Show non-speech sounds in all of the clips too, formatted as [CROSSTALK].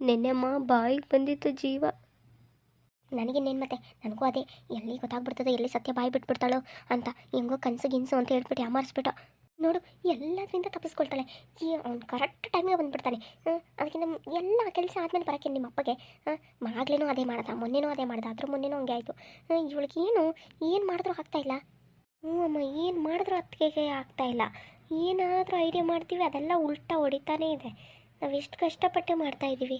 ನೆನ್ನೆಮ್ಮ ಬಾಯಿಗೆ ಬಂದಿತ್ತು ಜೀವ. ನನಗಿನ್ನೇನು ಮತ್ತೆ? ನನಗೂ ಅದೇ, ಎಲ್ಲಿ ಗೊತ್ತಾಗ್ಬಿಡ್ತದೆ, ಎಲ್ಲಿ ಸತ್ಯ ಬಾಯಿ ಬಿಟ್ಬಿಡ್ತಾಳೋ ಅಂತ, ಹೆಂಗೋ ಕನಸು ಗಿನ್ಸು ಅಂತ ಹೇಳ್ಬಿಟ್ಟು ಯಾಮಾರಿಸ್ಬಿಟ್ಟು. ನೋಡು, ಎಲ್ಲದರಿಂದ ತಪ್ಪಿಸ್ಕೊಳ್ತಾಳೆ. ಈ ಅವ್ನು ಕರೆಕ್ಟ್ ಟೈಮಿಗೆ ಬಂದ್ಬಿಡ್ತಾನೆ. ಅದಕ್ಕೆ ಅದಕ್ಕಿಂತ ಎಲ್ಲ ಕೆಲಸ ಆದಮೇಲೆ ಬರೋಕ್ಕೆ ನಿಮ್ಮ ಅಪ್ಪಗೆ. ಆಗ್ಲೇನೂ ಅದೇ ಮಾಡ್ದ, ಮೊನ್ನೆನೂ ಅದೇ ಮಾಡ್ದ ಅದ್ರ ಮೊನ್ನೆನೂ ಹಂಗೆ ಆಯಿತು. ಇವಳಿಗೆ ಏನು ಏನು ಮಾಡಿದ್ರೂ ಆಗ್ತಾ ಇಲ್ಲ. ಹ್ಞೂ ಅಮ್ಮ, ಏನು ಮಾಡಿದ್ರೂ ಅತ್ತಿಗೆಗೆ ಆಗ್ತಾಯಿಲ್ಲ ಏನಾದರೂ ಐಡಿಯಾ ಮಾಡ್ತೀವಿ, ಅದೆಲ್ಲ ಉಲ್ಟಾ ಹೊಡಿತಾನೇ ಇದೆ. ನಾವು ಕಷ್ಟಪಟ್ಟು ಮಾಡ್ತಾ ಇದ್ದೀವಿ.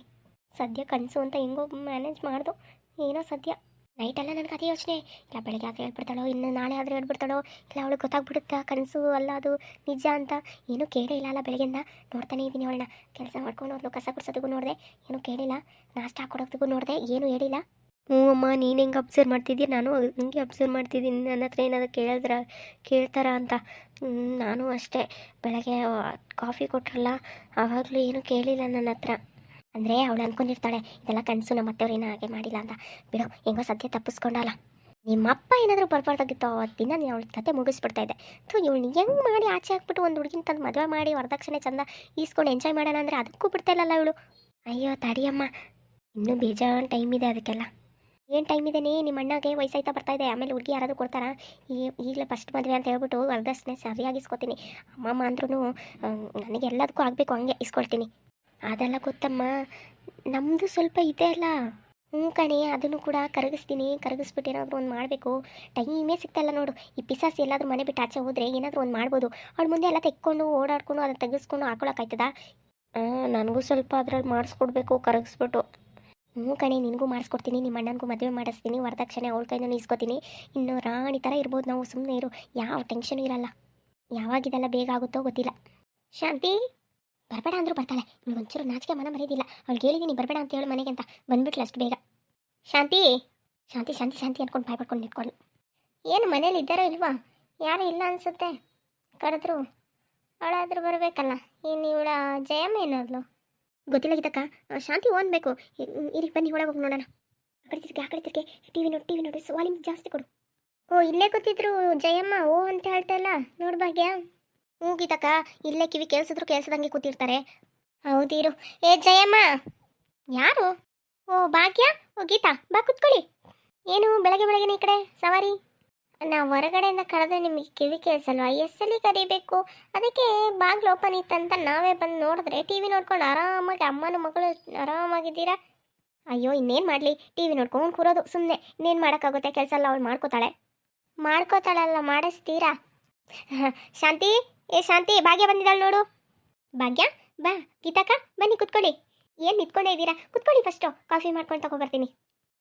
ಸದ್ಯ ಕನಸು ಅಂತ ಹೆಂಗೋ ಮ್ಯಾನೇಜ್ ಮಾಡ್ದು. ಏನೋ ಸದ್ಯ. ನೈಟೆಲ್ಲ ನನಗೆ ಅದೇ ಯೋಚನೆ. ಇಲ್ಲ, ಬೆಳಗ್ಗೆ ಆದರೆ ಹೇಳ್ಬಿಡ್ತಾಳೋ, ಇನ್ನು ನಾಳೆ ಆದರೆ ಹೇಳ್ಬಿಡ್ತಾಳೋ, ಇಲ್ಲ ಅವಳಿಗೆ ಗೊತ್ತಾಗ್ಬಿಡುತ್ತಾ? ಕನಸು ಅಲ್ಲ ಅದು, ನಿಜ ಅಂತ. ಏನೂ ಕೇಳೇ ಇಲ್ಲ ಅಲ್ಲ ಬೆಳಗ್ಗೆಯಿಂದ. ನೋಡ್ತಾನೆ ಇದ್ದೀನಿ ಅವಳನ್ನ. ಕೆಲಸ ಮಾಡ್ಕೊಂಡು ಹೋದ್ಲು, ಕಸ ಗುಡ್ಸೋದಕ್ಕೂ ನೋಡಿದೆ. ಏನೂ ಕೇಳಿಲ್ಲ ನಾಷ್ಟ ಹಾಕೊಡೋದಕ್ಕೂ ನೋಡಿದೆ. ಏನೂ ಹೇಳಿಲ್ಲ. ಹ್ಞೂ ಅಮ್ಮ, ನೀನು ಹೆಂಗೆ ಅಬ್ಸರ್ವ್ ಮಾಡ್ತಿದ್ದೀಯ? ನಾನು ಹಂಗೆ ಅಬ್ಸರ್ವ್ ಮಾಡ್ತಿದ್ದೀನಿ. ನನ್ನ ಹತ್ರ ಏನಾದ್ರು ಕೇಳಿದ್ರ, ಕೇಳ್ತಾರ ಅಂತ. ನಾನು ಅಷ್ಟೇ. ಬೆಳಗ್ಗೆ ಕಾಫಿ ಕೊಟ್ರಲ್ಲ ಆವಾಗಲೂ ಏನೂ ಕೇಳಿಲ್ಲ ನನ್ನ ಹತ್ರ. ಅಂದರೆ ಅವಳು ಅನ್ಕೊಂಡಿರ್ತಾಳೆ, ಇದೆಲ್ಲ ಕನಸು, ನಮ್ಮ ಅತ್ತೆಯವ್ರೇನೋ ಹಾಗೆ ಮಾಡಿಲ್ಲ ಅಂತ. ಬಿಡು, ಹೆಂಗೋ ಸದ್ಯ ತಪ್ಪಿಸ್ಕೊಂಡಲ್ಲ. ನಿಮ್ಮಪ್ಪ ಏನಾದರೂ ಬರ್ಬಾರ್ದಾಗಿತ್ತು ಅವತ್ತಿನ ನೀನು ಅವಳ ಕತೆ ಮುಗಿಸ್ಬಿಡ್ತಾ ಇದ್ದೆ. ಥೂ, ಇವಳು ಹೆಂಗೆ ಮಾಡಿ ಆಚೆ ಹಾಕ್ಬಿಟ್ಟು ಒಂದು ಹುಡುಗಿನ ತಂದು ಮದುವೆ ಮಾಡಿ ವರದಕ್ಷಿಣೆ ಚಂದ ಈಸ್ಕೊಂಡು ಎಂಜಾಯ್ ಮಾಡೋಣ ಅಂದರೆ ಅದಕ್ಕೂ ಬಿಡ್ತಾ ಇಲ್ಲಲ್ಲ ಇವಳು. ಅಯ್ಯೋ ತಡಿಯಮ್ಮ ಇನ್ನೂ ಬೇಜಾನ್ ಟೈಮ್ ಇದೆ ಅದಕ್ಕೆಲ್ಲ. ಏನು ಟೈಮ್ ಇದೆನೇ? ನಿಮ್ಮ ಅಣ್ಣಗೆ ವಯಸ್ಸಾಯ್ತಾ ಬರ್ತಾ ಇದೆ. ಆಮೇಲೆ ಹುಡುಗಿ ಯಾರಾದರೂ ಕೊಡ್ತಾರಾ? ಈ ಈಗಲೇ ಫಸ್ಟ್ ಮದುವೆ ಅಂತ ಹೇಳ್ಬಿಟ್ಟು ವರದಕ್ಷಿಣೆ ಸರಿಯಾಗಿ ಇಸ್ಕೊತೀನಿ ಅಮ್ಮಮ್ಮ ಅಂದ್ರೂ ನನಗೆ ಎಲ್ಲದಕ್ಕೂ ಆಗಬೇಕು, ಹಂಗೆ ಇಸ್ಕೊಳ್ತೀನಿ. ಅದೆಲ್ಲ ಗೊತ್ತಮ್ಮ. ನಮ್ಮದು ಸ್ವಲ್ಪ ಇದೆ ಅಲ್ಲ. ಹ್ಞೂ ಕಣಿ, ಅದನ್ನು ಕೂಡ ಕರಗಿಸ್ತೀನಿ. ಕರಗಿಸ್ಬಿಟ್ಟು ಏನಾದರೂ ಒಂದು ಮಾಡಬೇಕು. ಟೈಮೇ ಸಿಗ್ತಾಯಿಲ್ಲ ನೋಡು. ಈ ಪಿಸಾಸಿ ಎಲ್ಲಾದರೂ ಮನೆ ಬಿಟ್ಟು ಆಚೆ ಹೋದರೆ ಏನಾದರೂ ಒಂದು ಮಾಡ್ಬೋದು. ಅವ್ಳು ಮುಂದೆ ಎಲ್ಲ ತೆಕ್ಕೊಂಡು, ಓಡಾಡ್ಕೊಂಡು ಅದನ್ನು ತೆಗೆಸ್ಕೊಂಡು ಹಾಕೊಳಕ್ಕಾಯ್ತದ ನನಗೂ ಸ್ವಲ್ಪ ಅದ್ರಲ್ಲಿ ಮಾಡಿಸ್ಕೊಡ್ಬೇಕು, ಕರಗಿಸ್ಬಿಟ್ಟು. ಹ್ಞೂ ಕಣೆ, ನಿನಗೂ ಮಾಡಿಸ್ಕೊಡ್ತೀನಿ ನಿಮ್ಮ ಅಣ್ಣನಿಗೂ ಮದುವೆ ಮಾಡಿಸ್ತೀನಿ, ವರದಕ್ಷಿಣೆ ಅವಳ ಕೈನೂ ಇಸ್ಕೊತೀನಿ ಇನ್ನು ರಾಣಿ ಥರ ಇರ್ಬೋದು ನಾವು ಸುಮ್ಮನೆ ಇರು. ಯಾವ ಟೆನ್ಷನ್ ಇರಲ್ಲ. ಯಾವಾಗಿದೆಲ್ಲ ಬೇಗ ಆಗುತ್ತೋ ಗೊತ್ತಿಲ್ಲ. ಶಾಂತಿ! ಬರಬೇಡ ಅಂದರೂ ಬರ್ತಾಳೆ. ಒಂಚೂರು ನಾಚಿಕೆ ಮನ ಮರೆಯೋದಿಲ್ಲ ಅವ್ಳು ಹೇಳಿದ್ದೀನಿ ಬರಬೇಡ ಅಂತ ಹೇಳು ಮನೆಗೆ ಅಂತ. ಬಂದ್ಬಿಟ್ಲು ಅಷ್ಟು ಬೇಗ. ಶಾಂತಿ! ಶಾಂತಿ ಶಾಂತಿ ಶಾಂತಿ ಅಂದ್ಕೊಂಡು ಬಾಯ್ ಪಡ್ಕೊಂಡು ನಿಂತ್ಕೊಂಡು ಏನು ಮನೇಲಿ ಇದ್ದಾರೋ ಇಲ್ವಾ? ಯಾರು ಇಲ್ಲ ಅನಿಸುತ್ತೆ. ಕರೆದ್ರು. ಅವಳಾದ್ರೂ ಬರಬೇಕಲ್ಲ. ಇನ್ನು ಇವಳ ಜಯಮ್ಮ ಏನಾದ್ಲು? ಗೊತ್ತಿಲ್ಲ ಗೀತಕ್ಕ ಶಾಂತಿ ಓನ್ಬೇಕು ಇಲ್ಲಿ ಬನ್ನಿ, ಒಳಗೆ ಹೋಗಿ ನೋಡೋಣ. ಆ ಕಡೆ ತಿರ್ಗಿ ಆ ಕಡೆ ತಿರ್ಗಿ ಟಿ ವಿ ನೋಡಿ, ಟಿ ವಿ ನೋಡಿ ವಾಲ್ಯೂಮ್ ಜಾಸ್ತಿ ಕೊಡು. ಓ, ಇಲ್ಲೇ ಕೂತಿದ್ರು ಜಯಮ್ಮ, ಓ ಅಂತ ಹೇಳ್ತಾ ಇಲ್ಲ? ನೋಡು ಭಾಗ್ಯ. ಹ್ಞೂ ಗೀತಕ್ಕ ಇಲ್ಲೇ ಕಿವಿ ಕೇಳಿಸಿದ್ರು, ಕೇಳಿಸ್ದಂಗೆ ಕೂತಿರ್ತಾರೆ. ಹೌದಿರು ಏ, ಜಯಮ್ಮ! ಯಾರು? ಓ, ಭಾಗ್ಯ, ಓ, ಗೀತಾ, ಬಾ ಕೂತ್ಕೊಳ್ಳಿ. ಏನು, ಬೆಳಗ್ಗೆ, ಬೆಳಗ್ಗೆನೆ ಈ ಕಡೆ, ಸವಾರಿ? ನಾ ಹೊರಗಡೆಯಿಂದ ಕರೆದ್ರೆ ನಿಮಗೆ ಕಿವಿ ಕೇಳಿಸಲ್ವಾ? ಎಸ್ಸಲ್ಲಿ ಕರಿಬೇಕು. ಅದಕ್ಕೆ ಬಾಗಿಲು ಓಪನ್ ಇತ್ತಂತ ನಾವೇ ಬಂದು ನೋಡಿದ್ರೆ ಟಿ ವಿ ನೋಡ್ಕೊಂಡು ಆರಾಮಾಗಿ ಅಮ್ಮನ ಮಗಳು ಆರಾಮಾಗಿದ್ದೀರಾ? ಅಯ್ಯೋ, ಇನ್ನೇನು ಮಾಡಲಿ? ಟಿ ವಿ ನೋಡ್ಕೊಂಡು ಕೂರೋದು ಸುಮ್ಮನೆ ಇನ್ನೇನು ಮಾಡೋಕ್ಕಾಗುತ್ತೆ? ಕೆಲಸ ಎಲ್ಲ ಅವಳು ಮಾಡ್ಕೋತಾಳೆ. ಮಾಡ್ಕೋತಾಳಲ್ಲ, ಮಾಡಿಸ್ತೀರಾ? [LAUGHS] ಶಾಂತಿ? ಏ ಶಾಂತಿ, ಭಾಗ್ಯ ಬಂದಿದ್ದಾಳೆ ನೋಡು. ಭಾಗ್ಯ, ಬಾ. ಗೀತಾಕ ಬನ್ನಿ ಕುತ್ಕೊಳ್ಳಿ. ಏನು ನಿಂತ್ಕೊಂಡೇ ಇದ್ದೀರಾ? ಕುತ್ಕೊಳ್ಳಿ ಫಸ್ಟು ಕಾಫಿ ಮಾಡ್ಕೊಂಡು ತಗೊಬರ್ತೀನಿ.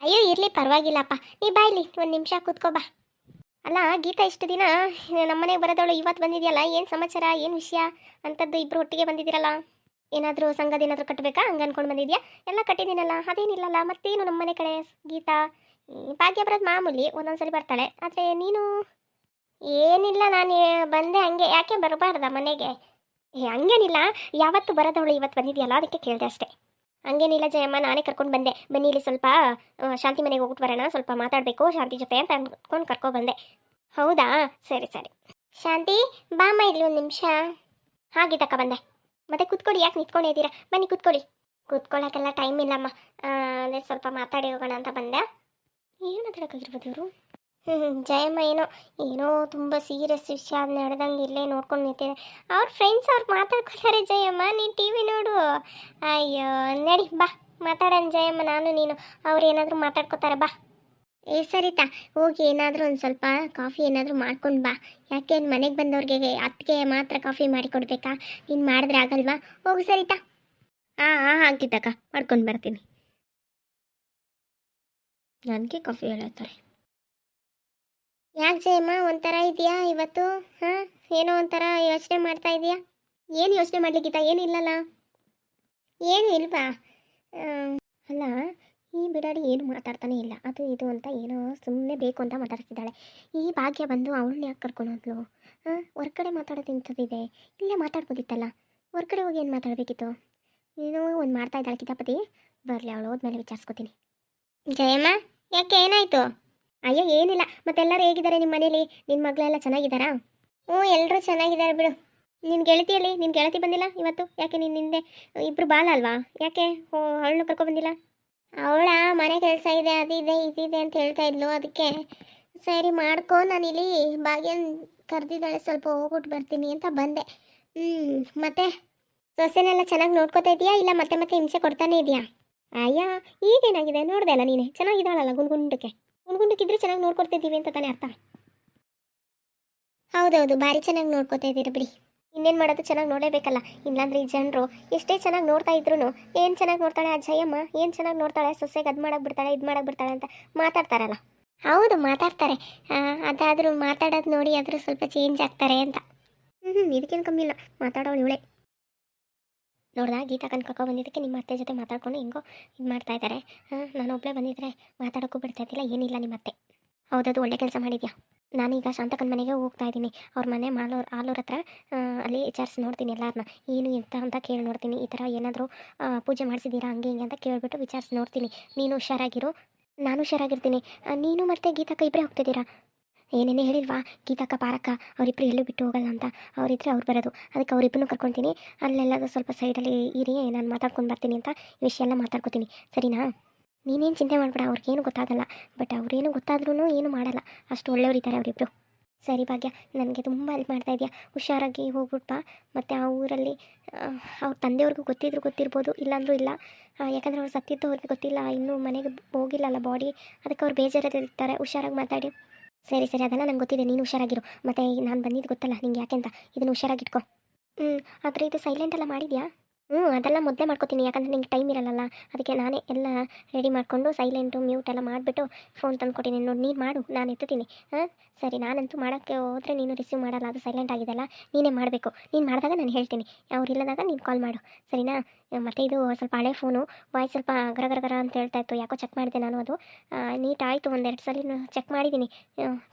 ಅಯ್ಯೋ, ಇರಲಿ, ಪರವಾಗಿಲ್ಲಪ್ಪ. ನೀ ಬಾಯಿಲಿ ಒಂದು ನಿಮಿಷ ಕುತ್ಕೋ ಬಾ. ಅಲ್ಲ, ಗೀತಾ, ಇಷ್ಟು ದಿನ ನಮ್ಮನೆಗೆ ಬರೋದವಳು ಇವತ್ತು ಬಂದಿದೆಯಲ್ಲ, ಏನು ಸಮಾಚಾರ, ಏನು ವಿಷಯ ಅಂಥದ್ದು ಇಬ್ಬರು ಒಟ್ಟಿಗೆ ಬಂದಿದ್ದೀರಲ್ಲ? ಏನಾದರೂ ಸಂಘದ ಏನಾದರೂ ಕಟ್ಟಬೇಕಾ ಹಂಗೆ ಅನ್ಕೊಂಡು ಬಂದಿದ್ಯಾ? ಎಲ್ಲ ಕಟ್ಟಿದ್ದೀನಲ್ಲ, ಅದೇನಿಲ್ಲಲ್ಲ, ಮತ್ತೇನು ನಮ್ಮನೆ ಕಡೆ, ಗೀತಾ? ಭಾಗ್ಯ ಬರೋದು ಮಾಮೂಲಿ ಒಂದೊಂದ್ಸರಿ ಬರ್ತಾಳೆ. ಆದರೆ ನೀನು? ಏನಿಲ್ಲ, ನಾನು ಬಂದೆ ಹಂಗೆ. ಯಾಕೆ ಬರಬಾರ್ದ ಮನೆಗೆ? ಏ, ಹಂಗೇನಿಲ್ಲ, ಯಾವತ್ತು ಬರೋದವಳು ಇವತ್ತು ಬಂದಿದೆಯಲ್ಲ, ಅದಕ್ಕೆ ಕೇಳಿದೆ ಅಷ್ಟೇ. ಹಂಗೇನಿಲ್ಲ ಜಯಮ್ಮ, ನಾನೇ ಕರ್ಕೊಂಡು ಬಂದೆ. ಬನ್ನಿ ಇಲ್ಲಿ ಸ್ವಲ್ಪ ಶಾಂತಿ ಮನೆಗೆ ಹೋಗ್ಬಿಟ್ಟು ಬರೋಣ, ಸ್ವಲ್ಪ ಮಾತಾಡಬೇಕು, ಶಾಂತಿ ಜೊತೆ ಅಂತ ಅಂದ್ಕೊಂಡು ಕರ್ಕೊಂಡು ಬಂದೆ. ಹೌದಾ? ಸರಿ ಸರಿ. ಶಾಂತಿ, ಬಾಮ್ಮ ಇಲ್ಲಿ ಒಂದು ನಿಮಿಷ. ಹಾಗೆ ತಕ್ಕ ಬಂದೆ. ಮತ್ತೆ ಕುತ್ಕೊಳ್ಳಿ, ಯಾಕೆ ನಿಂತ್ಕೊಂಡೇ ಇದ್ದೀರಾ? ಬನ್ನಿ, ಕುತ್ಕೊಳ್ಳಿ. ಕುತ್ಕೊಳ್ಳೋಕ್ಕೆಲ್ಲ ಟೈಮ್ ಇಲ್ಲಮ್ಮ. ಅಂದರೆ ಅದೇ ಸ್ವಲ್ಪ ಮಾತಾಡಿ ಹೋಗೋಣ ಅಂತ ಬಂದೆ. ಏನು ಮಾತಾಡೋಕ್ಕಾಗಿರ್ಬೋದು ಇವರು ಹ್ಞೂ ಜಯಮ್ಮ ಏನೋ ಏನೋ ತುಂಬ ಸೀರಿಯಸ್ ವಿಷಯ ಅದು ನಡೆದಂಗೆ ಇಲ್ಲೇ ನೋಡ್ಕೊಂಡು ನಿಂತಿದೆ. ಅವ್ರ ಫ್ರೆಂಡ್ಸ್ ಅವ್ರು ಮಾತಾಡ್ಕೊತಾರೆ, ಜಯಮ್ಮ, ನೀನು ಟಿ ವಿ ನೋಡು. ಅಯ್ಯೋ, ನಡಿ, ಬಾ, ಮಾತಾಡೋಣ ಜಯಮ್ಮ, ನಾನು, ನೀನು. ಅವ್ರು ಏನಾದರೂ ಮಾತಾಡ್ಕೋತಾರೆ, ಬಾ. ಏ, ಸರಿತಾ, ಹೋಗಿ ಏನಾದರೂ ಒಂದು ಸ್ವಲ್ಪ ಕಾಫಿ ಏನಾದರೂ ಮಾಡ್ಕೊಂಡು ಬಾ. ಯಾಕೆ ಮನೆಗೆ ಬಂದವ್ರಿಗೆ ಅತ್ತಿಗೆ ಮಾತ್ರ ಕಾಫಿ ಮಾಡಿಕೊಡ್ಬೇಕಾ ನೀನು ಮಾಡಿದ್ರೆ ಆಗಲ್ವಾ? ಹೋಗು, ಸರಿತಾ. ಹಾಂ ಹಾಂ ಹಾಕಿದ್ದಕ್ಕ ಮಾಡ್ಕೊಂಡು ಬರ್ತೀನಿ. ನನಗೆ ಕಾಫಿ ಹೇಳತ್ತಾರೆ. ಯಾಕೆ ಜಯಮ್ಮ, ಒಂಥರ ಇದೆಯಾ ಇವತ್ತು? ಹಾಂ, ಏನೋ ಒಂಥರ ಯೋಚನೆ ಮಾಡ್ತಾ ಇದೆಯಾ? ಏನು ಯೋಚನೆ ಮಾಡ್ಲಿಕ್ಕಿತ್ತ? ಏನಿಲ್ಲಲ್ಲ ಏನು ಇಲ್ವಾ? ಅಲ್ಲ, ಈ ಬಿಡಾಡಿ ಏನು ಮಾತಾಡ್ತಾನೆ ಇಲ್ಲ. ಅದು ಇದು ಅಂತ ಏನೋ ಸುಮ್ಮನೆ ಬೇಕು ಅಂತ ಮಾತಾಡ್ತಿದ್ದಾಳೆ. ಈ ಭಾಗ್ಯ ಬಂದು ಅವಳನ್ನ ಯಾಕೆ ಕರ್ಕೊಂಡು ಹೋದ್ಲು? ಹಾಂ, ಹೊರ್ಗಡೆ ಮಾತಾಡೋದು ಇಂಥದ್ದಿದೆ ಇಲ್ಲೇ ಮಾತಾಡ್ಬೋದಿತ್ತಲ್ಲ? ಹೊರ್ಗಡೆ ಹೋಗಿ ಏನು ಮಾತಾಡಬೇಕಿತ್ತು? ಏನೋ ಒಂದು ಮಾಡ್ತಾ ಇದ್ದಾಳೆ ಕಿತಾಪತಿ. ಬರಲಿ, ಅವಳು ಹೋದ್ಮೇಲೆ ವಿಚಾರಿಸ್ಕೋತೀನಿ. ಜಯಮ್ಮ, ಯಾಕೆ ಏನಾಯಿತು? ಅಯ್ಯೋ, ಏನಿಲ್ಲ. ಮತ್ತೆಲ್ಲರೂ ಹೇಗಿದ್ದಾರೆ ನಿಮ್ಮ ಮನೇಲಿ? ನಿನ್ನ ಮಗಳೆಲ್ಲ ಚೆನ್ನಾಗಿದ್ದಾರಾ? ಹ್ಞೂ ಎಲ್ಲರೂ ಚೆನ್ನಾಗಿದ್ದಾರೆ ಬಿಡು. ನಿನ್ನ ಗೆಳತಿಯಲ್ಲಿ ನಿನ್ನ ಗೆಳತಿ ಬಂದಿಲ್ಲ ಇವತ್ತು? ಯಾಕೆ ನಿನ್ನ ಹಿಂದೆ? ಇಬ್ಬರು ಬಾಲ ಅಲ್ವಾ? ಯಾಕೆ? ಅವಳನ್ನ ಕರ್ಕೊ ಬಂದಿಲ್ಲ ಅವಳ ಮನೆ ಕೆಲಸ ಇದೆ, ಅದು ಇದೆ ಇದಿದೆ ಅಂತ ಹೇಳ್ತಾ ಇದ್ಲು. ಅದಕ್ಕೆ ಸರಿ ಮಾಡ್ಕೊ, ನಾನು ಇಲ್ಲಿ ಭಾಗ್ಯನ್ ಕರೆದಿದ್ದಾಳೆ. ಸ್ವಲ್ಪ ಹೋಗ್ಬಿಟ್ಟು ಬರ್ತೀನಿ ಅಂತ ಬಂದೆ. ಹ್ಞೂ ಮತ್ತೆ? ಸೊಸೆನೆಲ್ಲ ಚೆನ್ನಾಗಿ ನೋಡ್ಕೋತಾ ಇದೆಯಾ? ಇಲ್ಲ ಮತ್ತೆ ಮತ್ತೆ ಹಿಂಸೆ ಕೊಡ್ತಾನೆ ಇದೆಯಾ? ಅಯ್ಯ, ಈಗೇನಾಗಿದೆ? ನೋಡ್ದೆ ಅಲ್ಲ ನೀನೆ. ಚೆನ್ನಾಗಿದ್ದಾಳಲ್ಲ ಗುಂಡ್ಗುಂಡಕ್ಕೆ ಗುಂಡ್ಗುಂಡಕ್ಕಿದ್ರೆ ಚೆನ್ನಾಗಿ ನೋಡ್ಕೊಡ್ತಿದ್ದೀವಿ ಅಂತ ತಾನೇ ಅರ್ಥ? ಹೌದೌದು, ಭಾರಿ ಚೆನ್ನಾಗಿ ನೋಡ್ಕೊತಾ ಇದ್ದೀರಾ ಬಿಡಿ. ಇನ್ನೇನು ಮಾಡೋದು ಚೆನ್ನಾಗಿ ನೋಡಲೇಬೇಕಲ್ಲ. ಇಲ್ಲಾಂದ್ರೆ ಈ ಜನರು ಎಷ್ಟೇ ಚೆನ್ನಾಗಿ ನೋಡ್ತಾ ಇದ್ರು ಏನು ಚೆನ್ನಾಗಿ ನೋಡ್ತಾಳೆ ಆ ಜಯಮ್ಮ? ಏನು ಚೆನ್ನಾಗಿ ನೋಡ್ತಾಳೆ? ಸೊಸೆಗೆ ಅದು ಮಾಡಕ್ಕೆ ಬಿಡ್ತಾಳೆ ಇದು ಮಾಡಕ್ಕೆ ಬಿಡ್ತಾಳೆ ಅಂತ ಮಾತಾಡ್ತಾರಲ್ಲ. ಹೌದು, ಮಾತಾಡ್ತಾರೆ. ಅದಾದರೂ ಮಾತಾಡೋದು ನೋಡಿ ಆದರೂ ಸ್ವಲ್ಪ ಚೇಂಜ್ ಆಗ್ತಾರೆ ಅಂತ. ಹ್ಞೂ ಇದಕ್ಕೇನು ಕಮ್ಮಿ ಇಲ್ಲ. ಮಾತಾಡೋಳು ಇವಳೆ. ನೋಡ್ದಾ, ಗೀತಾ ಕನ್ಕೊ ಬಂದಿದ್ದಕ್ಕೆ ನಿಮ್ಮ ಅತ್ತೆ ಜೊತೆ ಮಾತಾಡ್ಕೊಂಡು ಹೆಂಗೋ ಇದು ಮಾಡ್ತಾ ಇದ್ದಾರೆ ನಾನು ಒಬ್ಬಳೇ ಬಂದಿದ್ರೆ ಮಾತಾಡೋಕ್ಕೂ ಬಿಡ್ತಾ ಇದ್ದಿಲ್ಲ, ಏನಿಲ್ಲ ನಿಮ್ಮ ಅತ್ತೆ. ಹೌದದು, ಒಳ್ಳೆ ಕೆಲಸ ಮಾಡಿದ್ಯಾ? ನಾನೀಗ ಶಾಂತಕನ ಮನೆಗೆ ಹೋಗ್ತಾ ಇದ್ದೀನಿ. ಅವ್ರ ಮನೆ ಮಾಲೂರು, ಆಲೂರ್ ಹತ್ರ ಅಲ್ಲಿ ವಿಚಾರಿಸಿ ನೋಡ್ತೀನಿ ಎಲ್ಲರನ್ನ ಏನು ಎಂತ ಅಂತ ಕೇಳಿ ನೋಡ್ತೀನಿ. ಈ ಥರ ಏನಾದರೂ ಪೂಜೆ ಮಾಡಿಸಿದ್ದೀರಾ ಹಂಗೆ ಹಿಂಗೆ ಅಂತ ಕೇಳಿಬಿಟ್ಟು ವಿಚಾರಿಸಿ ನೋಡ್ತೀನಿ. ನೀನು ಹುಷಾರಾಗಿರು. ನಾನು ಹುಷಾರಾಗಿರ್ತೀನಿ. ನೀನು ಮತ್ತೆ ಗೀತಕ್ಕ ಇಬ್ಬರೇ ಹೋಗ್ತಿದ್ದೀರಾ ಏನೇನೇ ಹೇಳಿಲ್ವಾ? ಗೀತಕ್ಕ, ಪಾರಕ್ಕ ಅವರಿಬ್ಬರು ಎಲ್ಲೂ ಬಿಟ್ಟು ಹೋಗಲ್ಲ ಅಂತ. ಅವರಿದ್ರೆ ಅವ್ರು ಬರೋದು. ಅದಕ್ಕೆ ಅವರಿಬ್ಬರನ್ನು ಕರ್ಕೊತೀನಿ. ಅಲ್ಲೆಲ್ಲದು ಸ್ವಲ್ಪ ಸೈಡಲ್ಲಿ ಇರಿ, ನಾನು ಮಾತಾಡ್ಕೊಂಡು ಬರ್ತೀನಿ ಅಂತ ಈ ವಿಷಯ ಎಲ್ಲ ಮಾತಾಡ್ಕೊತೀನಿ. ಸರಿನಾ? ನೀನೇನು ಚಿಂತೆ ಮಾಡಬೇಡ, ಅವ್ರಿಗೇನು ಗೊತ್ತಾಗಲ್ಲ. ಬಟ್ ಅವ್ರೇನು ಗೊತ್ತಾದ್ರೂ ಏನು ಮಾಡಲ್ಲ. ಅಷ್ಟು ಒಳ್ಳೆಯವರಿದ್ದಾರೆ ಅವರಿಬ್ಬರು ಸರಿ ಭಾಗ್ಯ, ನನಗೆ ತುಂಬ ಹೆಲ್ಪ್ ಮಾಡ್ತಾ ಇದೆಯಾ. ಹುಷಾರಾಗಿ ಹೋಗ್ಬಿಟ್ಪ ಮತ್ತು ಆ ಊರಲ್ಲಿ ಅವ್ರ ತಂದೆಯವ್ರಿಗೂ ಗೊತ್ತಿದ್ರು ಗೊತ್ತಿರ್ಬೋದು, ಇಲ್ಲಾಂದ್ರೂ ಇಲ್ಲ. ಯಾಕಂದರೆ ಯಾಕಂದ್ರೆ ಅವ್ರು ಸತ್ತಿದ್ದು ಅವ್ರಿಗೆ ಗೊತ್ತಿಲ್ಲ. ಇನ್ನೂ ಮನೆಗೆ ಹೋಗಿಲ್ಲಲ್ಲ ಬಾಡಿ ಅದಕ್ಕೆ ಅವ್ರು ಬೇಜಾರಲ್ಲಿರ್ತಾರೆ. ಹುಷಾರಾಗಿ ಮಾತಾಡಿ. ಸರಿ ಸರಿ, ಅದೆಲ್ಲ ನಂಗೆ ಗೊತ್ತಿದೆ. ನೀನು ಹುಷಾರಾಗಿರು. ಮತ್ತೆ ನಾನು ಬಂದಿದ್ದು ಗೊತ್ತಲ್ಲ, ನಿಂಗೆ ಯಾಕೆಂತ ಇದನ್ನು ಹುಷಾರಾಗಿಟ್ಕೊ ಹ್ಞೂ ಆದರೆ ಇದು ಸೈಲೆಂಟ್ ಎಲ್ಲ ಮಾಡಿದ್ಯಾ? ಹ್ಞೂ, ಅದೆಲ್ಲ ಮೊದಲೇ ಮಾಡ್ಕೊತೀನಿ, ಯಾಕಂದರೆ ನಿಂಗೆ ಟೈಮ್ ಇರಲ್ಲ ಅದಕ್ಕೆ ನಾನೇ ಎಲ್ಲ ರೆಡಿ ಮಾಡಿಕೊಂಡು ಸೈಲೆಂಟು ಮ್ಯೂಟ್ ಎಲ್ಲ ಮಾಡಿಬಿಟ್ಟು ಫೋನ್ ತಂದುಕೊಟ್ಟಿನಿ. ನೋಡಿ, ನೀನು ಮಾಡು, ನಾನು ಎತ್ತುತ್ತೀನಿ. ಹಾಂ? ಸರಿ, ನಾನಂತೂ ಮಾಡೋಕ್ಕೆ ಹೋದರೆ ನೀನು ರಿಸೀವ್ ಮಾಡಲ್ಲ, ಅದು ಸೈಲೆಂಟ್ ಆಗಿದೆಲ್ಲ ನೀನೇ ಮಾಡಬೇಕು. ನೀನು ಮಾಡಿದಾಗ ನಾನು ಹೇಳ್ತೀನಿ. ಅವ್ರು ಇಲ್ಲದಾಗ ನೀನು ಕಾಲ್ ಮಾಡು. ಸರಿನಾ? ಮತ್ತು ಇದು ಸ್ವಲ್ಪ ಹಳೆ ಫೋನು ವಾಯ್ಸ್ ಸ್ವಲ್ಪ ಗರ ಗರ ಗರ ಅಂತ ಹೇಳ್ತಾ ಇತ್ತು. ಯಾಕೋ ಚೆಕ್ ಮಾಡಿದೆ ನಾನು ಅದು. ನೀಟ್ ಆಯಿತು, ಒಂದೆರಡು ಸಲ ಚೆಕ್ ಮಾಡಿದ್ದೀನಿ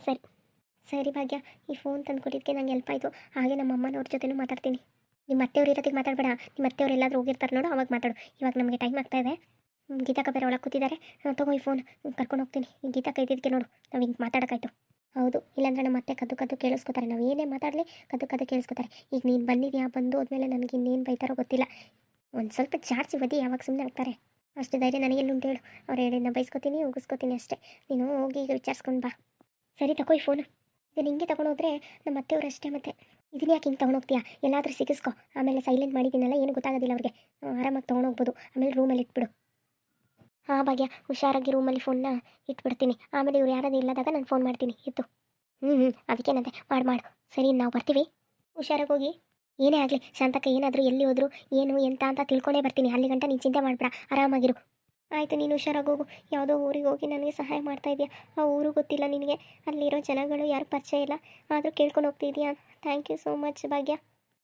ಸರಿ. ಸರಿ, ಭಾಗ್ಯ. ಈ ಫೋನ್ ತಂದು ಕೊಟ್ಟಿದ್ದಕ್ಕೆ ನಂಗೆ ಹೆಲ್ಪ್ ಆಯಿತು. ಹಾಗೆ ನಮ್ಮ ಅಮ್ಮನವ್ರ ಜೊತೆನೂ ಮಾತಾಡ್ತೀನಿ. ನಿಮ್ಮ ಅತ್ತೆಯವ್ರು ಇರೋದಕ್ಕೆ ಮಾತಾಡಬೇಡ. ನಿಮ್ಮ ಅತ್ತೆಯವ್ರು ಎಲ್ಲಾದರೂ ಹೋಗಿರ್ತಾರೆ ನೋಡು, ಅವಾಗ ಮಾತಾಡು. ಇವಾಗ ನಮಗೆ ಟೈಮ್ ಆಗ್ತಾ ಇದೆ. ಗೀತಾಕ ಬೇರೆ ಒಳಗೆ ಕೂತಿದ್ದಾರೆ ತಗೋ ಈ ಫೋನ್ ಕರ್ಕೊಂಡು ಹೋಗ್ತೀನಿ. ಈ ಗೀತಕ್ಕ ಇದ್ದಿದ್ದಕ್ಕೆ ನೋಡು, ನಾವು ಹಿಂಗೆ ಮಾತಾಡೋಕ್ಕಾಯ್ತು. ಹೌದು, ಇಲ್ಲಾಂದ್ರೆ ನಮ್ಮ ಅತ್ತೆ ಕದ್ದು ಕದ್ದು ಕೇಳಿಸ್ಕೊತಾರೆ. ನಾವು ಏನೇ ಮಾತಾಡಲಿ ಕದ್ದು ಕದ್ದು ಕೇಳಿಸ್ಕೊತಾರೆ. ಈಗ ನೀನು ಬಂದಿದ್ಯಾ, ಬಂದು ಹೋದ್ಮೇಲೆ ನನಗೆ ಇನ್ನೇನು ಬೈತಾರೋ ಗೊತ್ತಿಲ್ಲ. ಒಂದು ಸ್ವಲ್ಪ ಜಾಸ್ತಿ ಬದಿ, ಯಾವಾಗ ಸುಮ್ಮನೆ ಆಗ್ತಾರೆ. ಅಷ್ಟು ಧೈರ್ಯ ನನಗೆಲ್ಲ ಉಂಟು ಹೇಳು. ಅವ್ರು ಹೇಳಿದ್ನ ಬೈಸ್ಕೊತೀನಿ, ಉಗಿಸ್ಕೊತೀನಿ ಅಷ್ಟೇ. ನೀನು ಹೋಗಿ ಈಗ ವಿಚಾರಿಸ್ಕೊಂಡು ಬಾ. ಸರಿ ತಗೋ ಈ ಫೋನು ಇದನ್ನು ಹಿಂಗೆ ತೊಗೊಂಡೋದ್ರೆ ನಮ್ಮ ಅತ್ತೆಯವ್ರು ಅಷ್ಟೇ ಮತ್ತೆ. ಇದನ್ನ ಯಾಕೆ ಹಿಂಗೆ ತೊಗೊಂಡೋಗ್ತೀಯಾ? ಎಲ್ಲಾದರೂ ಸಿಗಿಸ್ಕೊ. ಆಮೇಲೆ ಸೈಲೆಂಟ್ ಮಾಡಿದ್ದೀನಲ್ಲ, ಏನು ಗೊತ್ತಾಗೋದಿಲ್ಲ ಅವ್ರಿಗೆ. ಆರಾಮಾಗಿ ತೊಗೊಂಡೋಗ್ಬೋದು. ಆಮೇಲೆ ರೂಮಲ್ಲಿ ಇಟ್ಬಿಡು. ಹಾಂ, ಭಾಗ್ಯ. ಹುಷಾರಾಗಿ ರೂಮಲ್ಲಿ ಫೋನ್ನ ಇಟ್ಬಿಡ್ತೀನಿ. ಆಮೇಲೆ ಇವ್ರು ಯಾರಾದರೂ ಇಲ್ಲದಾಗ ನಾನು ಫೋನ್ ಮಾಡ್ತೀನಿ. ಇತ್ತು. ಹ್ಞೂ ಹ್ಞೂ ಅದಕ್ಕೇನಂತೆ? ಮಾಡಿ, ಮಾಡು. ಸರಿ ನಾವು ಬರ್ತೀವಿ. ಹುಷಾರಾಗಿ ಹೋಗಿ. ಏನೇ ಆಗಲಿ, ಶಾಂತಕ್ಕ ಏನಾದರೂ ಎಲ್ಲಿ ಹೋದ್ರು, ಏನು, ಎಂತ ಅಂತ ತಿಳ್ಕೊಂಡೇ ಬರ್ತೀನಿ. ಅಲ್ಲಿ ಗಂಟ ನೀನು ಚಿಂತೆ ಮಾಡಬೇಡ. ಆರಾಮಾಗಿರು. ಆಯಿತು, ನೀನು ಹುಷಾರಾಗಿ ಹೋಗು. ಯಾವುದೋ ಊರಿಗೆ ಹೋಗಿ ನನಗೆ ಸಹಾಯ ಮಾಡ್ತಾ ಇದೆಯಾ? ಆ ಊರು ಗೊತ್ತಿಲ್ಲ ನಿನಗೆ. ಅಲ್ಲಿರೋ ಜನಗಳು ಯಾರು ಪರಿಚಯ ಇಲ್ಲ. ಆದರೂ ಕೇಳ್ಕೊಂಡು ಹೋಗ್ತಿದ್ಯಾ? ಥ್ಯಾಂಕ್ ಯು ಸೋ ಮಚ್ ಭಾಗ್ಯ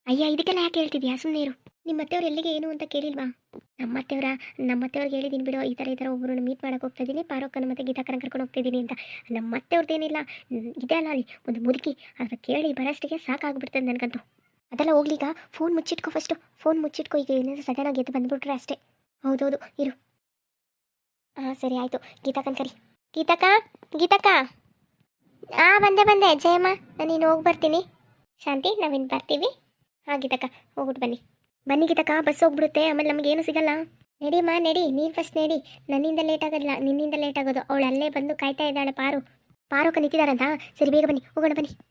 ಅಯ್ಯ ಇದಕ್ಕೆಲ್ಲ ಯಾಕೆ ಹೇಳ್ತಿದ್ಯಾ? ಸುಮ್ಮನೆ ಇರು. ನಿಮ್ಮ ಮತ್ತೆಯವ್ರು ಎಲ್ಲಿಗೆ ಏನು ಅಂತ ಕೇಳಿಲ್ವಾ? ನಮ್ಮ ಮತ್ತೆಯವರ ನಮ್ಮ ಮತ್ತೆಯವ್ರಿಗೆ ಹೇಳಿದ್ದೀನಿ ಬಿಡು ಈ ಥರ ಈ ಥರ ಒಬ್ಬರನ್ನು ಮೀಟ್ ಮಾಡೋಕೆ ಹೋಗ್ತಾ ಇದ್ದೀನಿ ಪಾರೋಕ್ಕನ ಮತ್ತು ಗೀತಾಕನ ಕರ್ಕೊಂಡು ಹೋಗ್ತಿದ್ದೀನಿ ಅಂತ. ನಮ್ಮ ಮತ್ತೆಯವ್ರದ್ದೇನಿಲ್ಲ ಇದೆ ಅಲ್ಲ ಅಲ್ಲಿ ಒಂದು ಮುದುಕಿ. ಅದರ ಕೇಳಿ ಬರೋಷ್ಟಿಗೆ ಸಾಕಾಗ್ಬಿಡ್ತದೆ ನನಗಂತೂ. ಅದೆಲ್ಲ ಹೋಗ್ಲಿಗ ಫೋನ್ ಮುಚ್ಚಿಟ್ಕೋ ಫಸ್ಟು ಫೋನ್ ಮುಚ್ಚಿಟ್ಕೋ ಈಗ ಏನಾದರೂ ಆಗಿ ಎದ್ದು ಬಂದುಬಿಟ್ರೆ ಅಷ್ಟೇ. ಹೌದೌದು ಇರು. ಹಾಂ ಸರಿ ಆಯಿತು. ಗೀತಾಕನ್ ಕರಿ. ಗೀತಾಕ ಗೀತಕ್ಕ ಹಾಂ ಬಂದೆ ಬಂದೆ ಜಯಮ್ಮ ನಾನು ಹೋಗಿ ಬರ್ತೀನಿ ಶಾಂತಿ ನಾವಿನ್ನು ಬರ್ತೀವಿ. ಹಾಂ ಗೀತಕ್ಕ ಹೋಗ್ಬಿಟ್ಟು ಬನ್ನಿ. ಬನ್ನಿ ಗೀತಕ್ಕ ಬಸ್ ಹೋಗ್ಬಿಡುತ್ತೆ. ಆಮೇಲೆ ನಮಗೇನು ಸಿಗಲ್ಲ. ಮಾ ನಡಿ. ನೀನು ಫಸ್ಟ್ ನಡಿ. ನನ್ನಿಂದ ಲೇಟ್ ಆಗೋದಿಲ್ಲ ನಿನ್ನಿಂದ ಲೇಟ್ ಆಗೋದು. ಅವಳು ಅಲ್ಲೇ ಬಂದು ಕಾಯ್ತಾ ಇದ್ದಾಳೆ, ಪಾರು. ಪಾರೋಕ ನಿಂತಿದ್ದಾರಂತ? ಸರಿ, ಬೇಗ ಬನ್ನಿ. ಹೋಗೋಣ, ಬನ್ನಿ.